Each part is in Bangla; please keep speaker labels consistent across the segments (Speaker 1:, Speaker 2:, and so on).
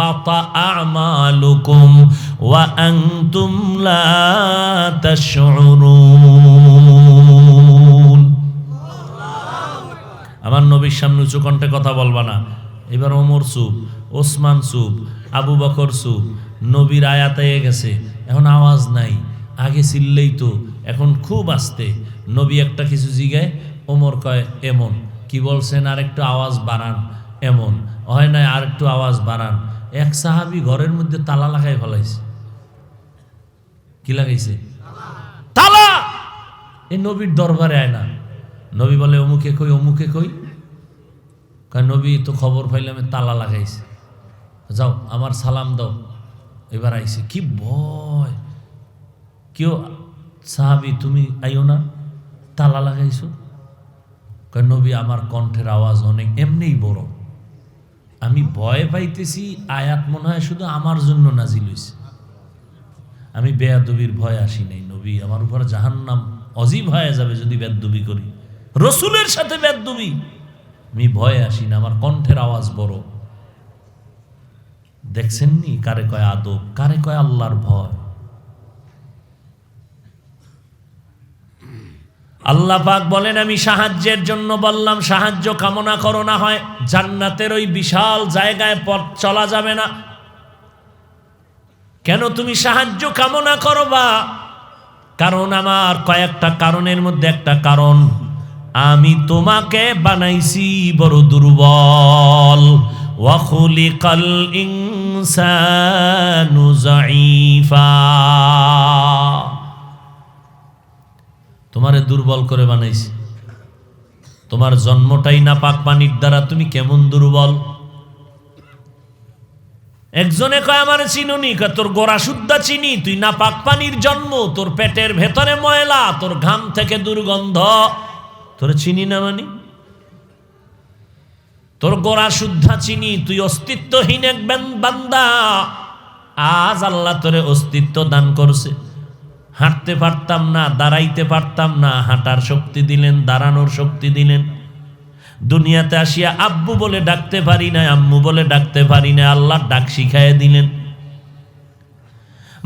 Speaker 1: আমালুকুম আমার নবীর সামনে উঁচু কণ্ঠে কথা বলবা না। এবার ওমর সুপ ওসমান সুপ আবু বকর সুপ নবীর আয়াত হয়ে গেছে। এখন আওয়াজ নাই, আগে চিল্লেই তো, এখন খুব আস্তে। নবী একটা কিছু জিগায়, ওমর কয়, এমন। কি বলছেন? আর একটু আওয়াজ বাড়ান, এমন। হয় নাই আর একটু আওয়াজ বাড়ান। এক সাহাবি ঘরের মধ্যে তালা লাগাই ফেলাইছে। কি লাগাইছে? তালা! এই নবীর দরবারে আয় না। নবী বলে, অমুকে কই অমুকে কই? কয় নবী তো খবর পাইলে আমি তালা লাগাইছি। যাও, আমার সালাম দাও। এবার আইছে, কি ভয়! কেউ, সাহাবি, তুমি আইও না? তালা লাগাইছো? কয় নবী আমার কণ্ঠের আওয়াজ অনেক, এমনিই বড়। আমি ভয় পাইতেছি, আয়াত মনে হয় শুধু আমার জন্য নাজিল হয়েছে আমি বেয়াদবির ভয় আসি নাই, নবী, আমার উপর জাহান্নাম অজীব হয়ে যাবে যদি বেদবি করি। রসুলের সাথে বেদবি আমি ভয় আসি না, আমার কণ্ঠের আওয়াজ বড়। দেখছেননি কারে কয় আদব, কারে কয় আল্লাহর ভয়? আল্লাহ পাক বলেন, আমি সাহায্যের জন্য বললাম, সাহায্য কামনা করো না হয়, জান্নাতের ওই বিশাল জায়গায় পথ চলা যাবে না। কেন তুমি সাহায্য কামনা করো বা? কারণ আমার কয়েকটা কারণের মধ্যে একটা কারণ। আমি তোমাকে বানাইছি বড় দুর্বল। ওয়াখুলিকাল ইনসানু যায়ীফা তোমারে দুর্বল করে বানাইছে। তোমার জন্মটাই না পাক পানির দ্বারা তুমি কেমন দুর্বল? একজনে কয়, আমার চিনুনি। তোর গোড়া শুদ্ধা চিনি, তুই না পাক পানির জন্ম, তোর পেটের ভেতরে ময়লা, তোর ঘাম থেকে দুর্গন্ধ। তোর চিনি না মানি? তোর গোড়া শুদ্ধা চিনি, তুই অস্তিত্বহীন এক বান- বান্দা। আজ আল্লাহ তোরে অস্তিত্ব দান করছে। হাঁটতে পারতাম না, দাঁড়াইতে পারতাম না, হাঁটার শক্তি দিলেন, দাঁড়ানোর শক্তি দিলেন। দুনিয়াতে আসিয়া আব্বু বলে ডাকতে পারি না আম্মু বলে ডাকতে পারি না আল্লাহ ডাক শিখাইয়া দিলেন।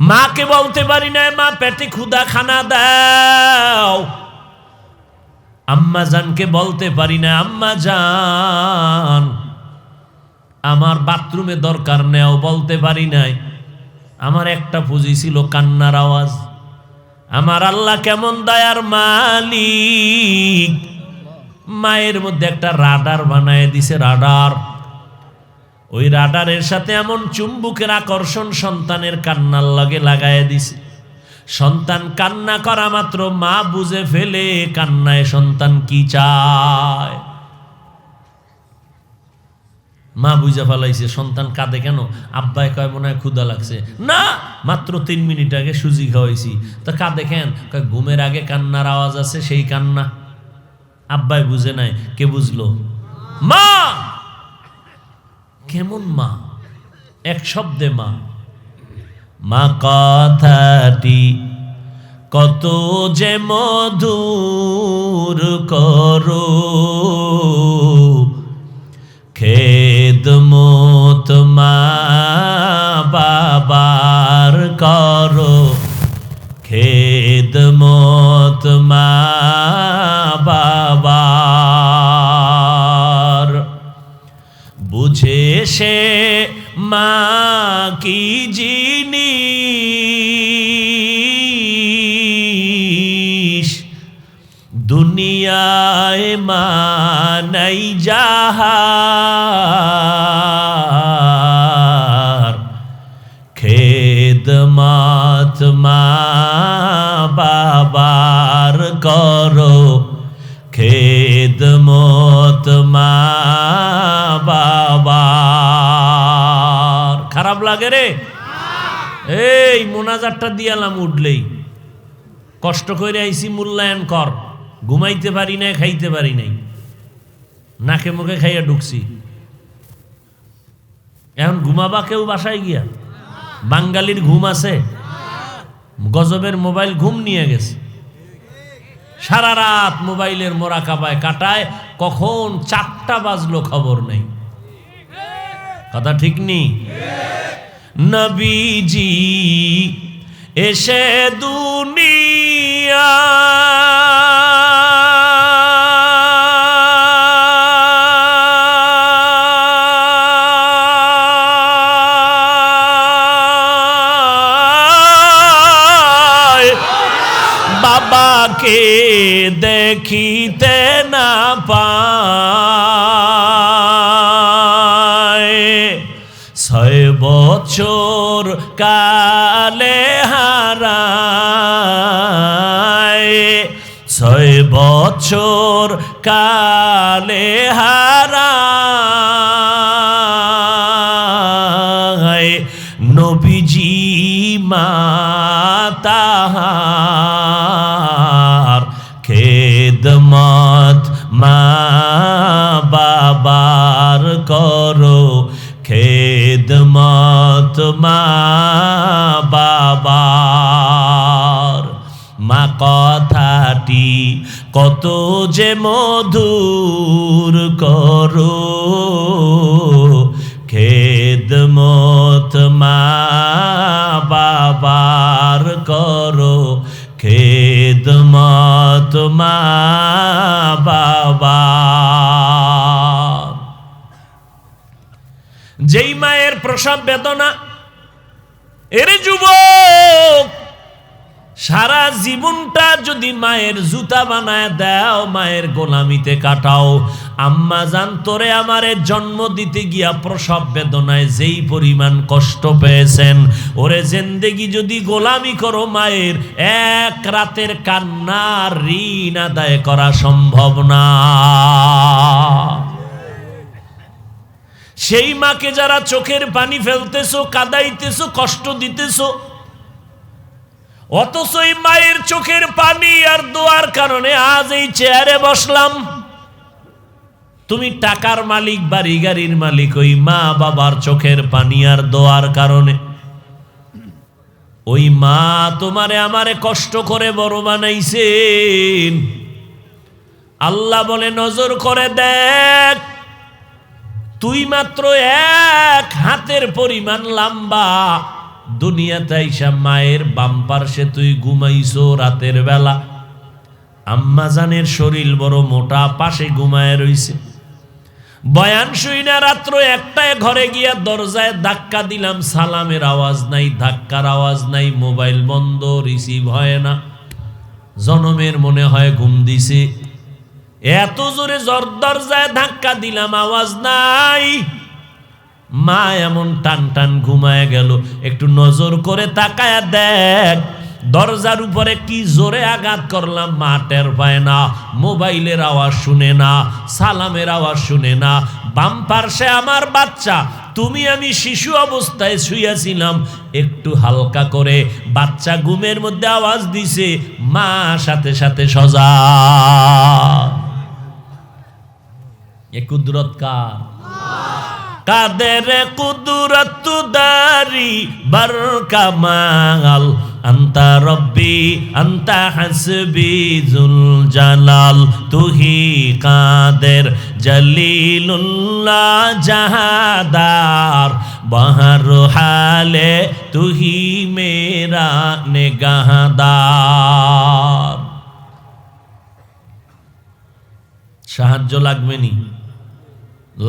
Speaker 1: মাকে বলতে পারি না মা, পেটে ক্ষুদা খানা দাও। আম্মা জানকে বলতে পারি না আম্মা জান আমার বাথরুমে দরকার নেও বলতে পারি নাই, আমার একটা পুঁজি ছিল কান্নার আওয়াজ। আমার আল্লাহ কেমন দয়ার মালিক। মায়ের মধ্যে একটা রাডার বানায় দিছে, রাডার। ওই রাডারের সাথে এমন চুম্বুকের আকর্ষণ সন্তানের কান্নার লগে লাগায় দিছে। সন্তান কান্না করা মাত্র মা বুঝে ফেলে, কান্নায় সন্তান কি চায়? মা বুঝা ফেলাইছে, সন্তান কাঁদে কেন? আব্বাই কয়, মনে হয় ক্ষুদা লাগছে। না, মাত্র তিন মিনিট আগে সুজি খাওয়াইছি। তো কাঁদে কেন? কয়, ঘুমের আগে কান্নার আওয়াজ আছে, সেই কান্না। আব্বাই বুঝে নাই, কে বুঝলো? মা! কেমন মা? এক শব্দে মা। মা কথাটি কত যে মধুর করো। দুনিয়ায় মা নাই যাহার। খেদ মাত মা বাবার করো। খেদ মত বাবার। খারাপ লাগে রে? এই মোনাজারটা দিয়ালাম উঠলেই। কষ্ট করে আইসি মূল্যায়ন কর। ঘুমাইতে পারি না খাইতে পারি নাই। নাকে মুখে খাইয়া ঢুকছি। এখন ঘুমাবা কেউ বাসায় গিয়া? বাঙালির ঘুম আছে? গজবের মোবাইল ঘুম নিয়ে গেছে। সারা রাত মোবাইলের মোরা কাবায় কাটায়। কখন চারটা বাজলো খবর নেই। কথা ঠিক নেই নবীজি, এসে দুনিয়া দেখিতে না পায়। ছয় বছর কালে হারায়। ছয় বছর কালে হারায়। নবীজি মাতাহার মা বাবার করো খেদমত মা বাবার। মা কথাটি কত যে মধুর করো খেদমত মা বাবার করো খেদমত মা বাবার যেই মায়ের প্রসব বেদনা, এর যুবক, সারা জীবনটা যদি মায়ের জুতা বানায় দাও, মায়ের গোলামিতে কাটাও। আম্মা জান আমারে জন্ম দিতে গিয়া প্রসব বেদনায় যেই পরিমাণ কষ্ট পেয়েছেন ওরে জেন্দেগি যদি গোলামি করো মায়ের, এক রাতের কান্নার ঋণ আদায় করা সম্ভব না। সেই মাকে যারা চোখের পানি ফেলতেছো, কাদাইতেছো, কষ্ট দিতেছো, অথচ এই মায়ের চোখের পানি আর দোয়ার কারণে আজ এই চেয়ারে বসলাম। তুমি টাকার মালিক বাড়ি গাড়ির মালিক, ওই মা বাবার চোখের পানি আর দোয়ার কারণে। ওই মা তোমারে আমারে কষ্ট করে বড় বানাইছেন। আল্লাহ বলে, নজর করে দেখ, তুই মাত্র এক হাতের পরিমাণ লম্বা। দুনিয়াতে আইসা মায়ের বাম পার্শ্বে তুই ঘুমাইছো রাতের বেলা। আম্মা জানের শরীর বড় মোটা, পাশে ঘুমায় রইছে। বয়ান শুই না রাত্র একটায় ঘরে গিয়া দরজায় ধাক্কা দিলাম, সালামের আওয়াজ নাই, ধাক্কার আওয়াজ নাই, মোবাইল বন্ধ, রিসিভ হয় না। জনমের মনে হয় ঘুম দিছে। এত জোরে জর দরজায় ধাক্কা দিলাম, আওয়াজ নাই। মা এমন টান টান ঘুমায় গেল, একটু নজর করে তাকায়া দেখ দরজার উপরে কি জোরে আঘাত করলাম মা টের পায় না, মোবাইলের আওয়াজ শুনে না, সালামের আওয়াজ শুনে না। বাম পার্শ্বে আমার বাচ্চা, তুমি আমি শিশু অবস্থায় শুইয়াছিলাম একটু হালকা করে বাচ্চা ঘুমের মধ্যে আওয়াজ দিছে, মা সাথে সাথে সজা এ কুদরত কার? কাদের কুদরত দারি বার কামাল আন্তা রব্বি, আন্তা হাসবি জুল জালাল তুহি কাদের জলিলুল্লাহ জাহাদার, বাহার হালে তুহি মেরা নেগাহাদার। সাহায্য লাগবে নি?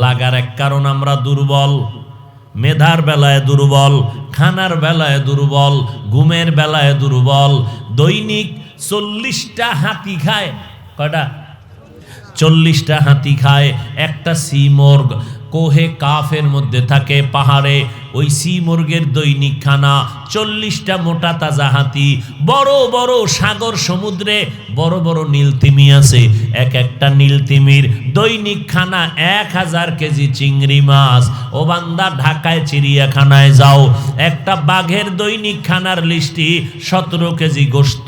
Speaker 1: লাগার এক কারণ আমরা দুর্বল, মেধার বেলায় দুর্বল খানার বেলায় দুর্বল, ঘুমের বেলায় দুর্বল, দৈনিক চল্লিশটা হাতি খায়। কটা চল্লিশটা হাতি খায়, একটা সি মর্গ। কোহে কাফের মধ্যে থাকে পাহাড়ে ওই সি মুরগের দৈনিক খানা, চল্লিশটা মোটা তাজা হাতি, বড় বড় সাগর সমুদ্রে, বড় বড় নীলতিমি আছে। এক একটা নীলতিমির দৈনিক খানা এক হাজার কেজি চিংড়ি মাছ। ও বান্দা ঢাকায় চিড়িয়াখানায় যাও। একটা বাঘের দৈনিক খানার লিস্টি সতেরো কেজি গোস্ত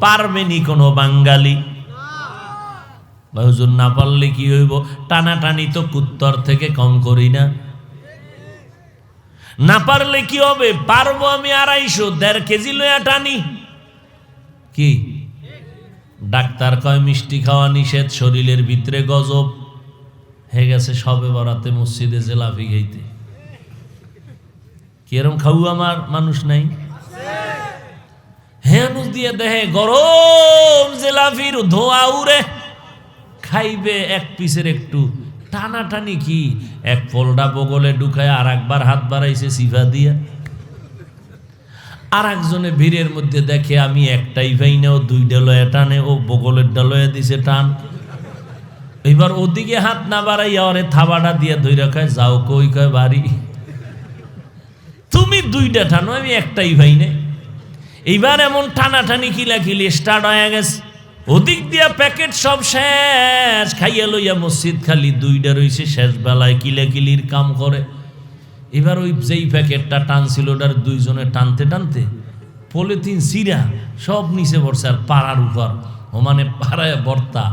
Speaker 1: পারবেনি কোনো বাঙালি? হুজুর, না পারলে কি হইব? টানাটানি তো কুত্তর থেকে কম করি না। না পারলে কি হবে? পারব আমি আড়াইশো, দেড় কেজি লইয়া টানি। কি? ডাক্তার কয়, মিষ্টি খাওয়া নিষেধ, শরীরের ভিতরে গজব। হয়ে গেছে সবে বরাতে মসজিদে জেলাফি খাইতে। কিরম খাউ আমার মানুষ নাই? হেনুস দিয়ে দেহে গরম জেলাফির ধোয়া উড়ে। খাইবে এক পিসের একটু। টানাটানি কি? এক ফোল্ডা বগলে ঢুকায় আর একবার হাত বাড়াইছে সিফা দিয়া। আর একজনে ভিড়ের মধ্যে দেখে, আমি একটাই ভাই না, ও দুই ডালয়ে টানে, ও বগলের ডালয়ে দিছে টান। এবার ওদিকে হাত না বাড়াইয়া ওরে থাবাটা দিয়ে ধরে রাখায় যাও কই, কয় বাড়ি। তুমি দুইটা টানো, আমি একটাই ভাই নে। এইবার এমন টানাটানি কিলাকিলি স্টার্ট হয়ে গেছে। ওদিক দিয়া প্যাকেট সব শেষ। খাইয়া লইয়া মসজিদ খালি, দুইটা রইছে, শেষ বেলায় কিলাকিলির কাম করে। এবার ওই যেই প্যাকেটটা টানছিল, ওটার দুইজনে টানতে টানতে পলিথিন, সিরা সব নিচে পড়ছে আর পাড়ার উপর। ও মানে পাড়ায় বর্তা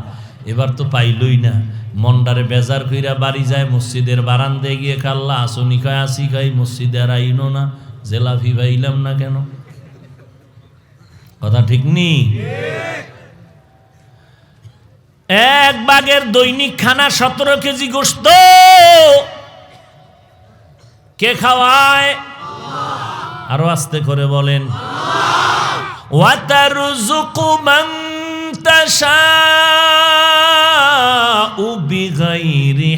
Speaker 1: এবার তো পাইলই না। মন্ডারে বেজার কইরা বাড়ি যায়, মসজিদের বারান্দায় গিয়ে কাল্লা আসনি খায় আসি খাই মসজিদে আর আইনো না। জেলাফি পাইলাম না কেন? কথা ঠিক নি এক বাগের দৈনিক খানা সতেরো কেজি গোস্ত কে খাওয়ায়? আরও আস্তে করে বলেন। ওয়াতারুযুকু মান তাশাউ বিগাইরি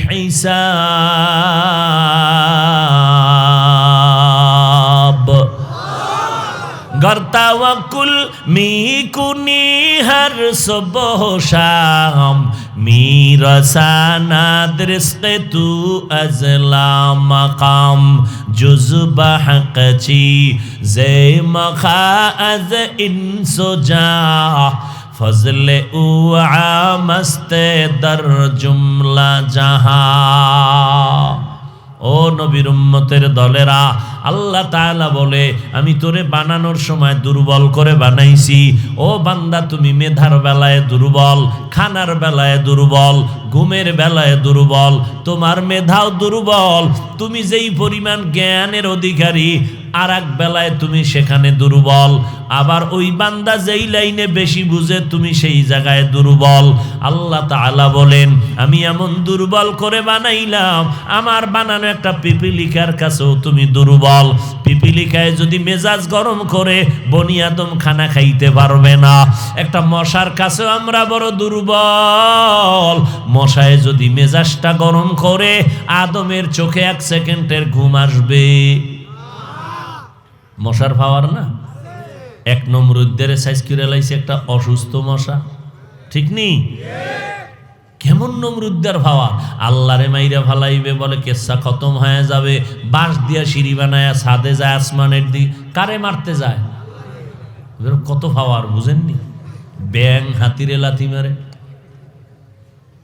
Speaker 1: گر توکل می کنی ہر صبح و شام می رساند رزق تو از لا مقام جز بحق چی زی مخا از انس و جا فضل او عامست در جملہ جہاں ও নবীর উম্মতের দলেরা, আল্লাহ তাআলা বলে, আমি তোরে বানানোর সময় দুর্বল করে বানাইছি। ও বান্দা, তুমি মেধার বেলায় দুর্বল, খানার বেলায় দুর্বল, ঘুমের বেলায় দুর্বল, তোমার মেধাও দুর্বল। তুমি যেই পরিমাণ জ্ঞানের অধিকারী আর এক বেলায় তুমি সেখানে দুর্বল। আবার ওই বান্দা যেই লাইনে বেশি বুঝে, তুমি সেই জায়গায় দুর্বল। আল্লাহ তাআলা বলেন, আমি এমন দুর্বল করে বানাইলাম, আমার বানানো একটা পিপিলিকার কাছেও তুমি দুর্বল। পিপিলিকায় যদি মেজাজ গরম করে বনিয়াদম খানা খাইতে পারবে না। একটা মশার কাছেও আমরা বড় দুর্বল। মশায় যদি মেজাজটা গরম করে, আদমের চোখে এক সেকেন্ডের ঘুম আসবে। মশার পাওয়ার না? এক নমরুদ্দের সাইজ করে লাইছে একটা অসুস্থ মশা। ঠিক নেই কেমন নমরুদ্দার ভাবা আল্লাহরে মাইরা ফালাইবে, বলে কেসা খতম হয়ে যাবে। বাঁশ দিয়া সিঁড়ি বানায়া ছাদে যায়, আসমানের দিক কারে মারতে যায়? কত পাওয়ার বুঝেননি ব্যাং হাতিরে লাথি মারে।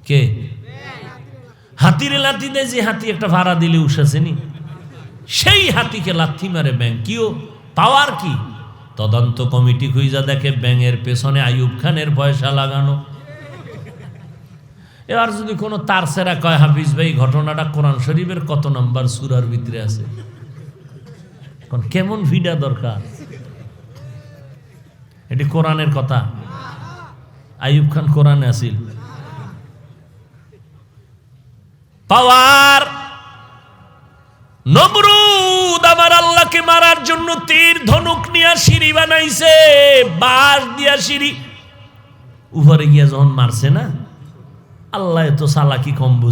Speaker 1: কে? হাতিরে লাথি। দেয় যে হাতি একটা ভাড়া দিলে উঠেছেনি সেই হাতিকে লাথি মারে ব্যাং। কিও? পাওয়ার কি? তদন্ত কমিটি খুঁজা দেখে ব্যাঙের পেছনে আইয়ুব খানের পয়সা লাগানো। এবার যদি কোনো তার সেরা কয়, হাফিজ ভাই, ঘটনাটা কোরআন শরীফের কত নাম্বার সুরার ভিতরে আছে? এখন কেমন ভিডা দরকার? এটি কোরআনের কথা। আইয়ুব খান কোরআনে আসিল। পাওয়ার নমরুদ আমার আল্লাহকে মারার জন্য তীর ধনুক নিয়ে সিঁড়ি বানাইছে, বাঁশ দিয়া সিঁড়ি। উপরে গিয়া যখন মারছে না, আল্লাহ তো সালাকি কম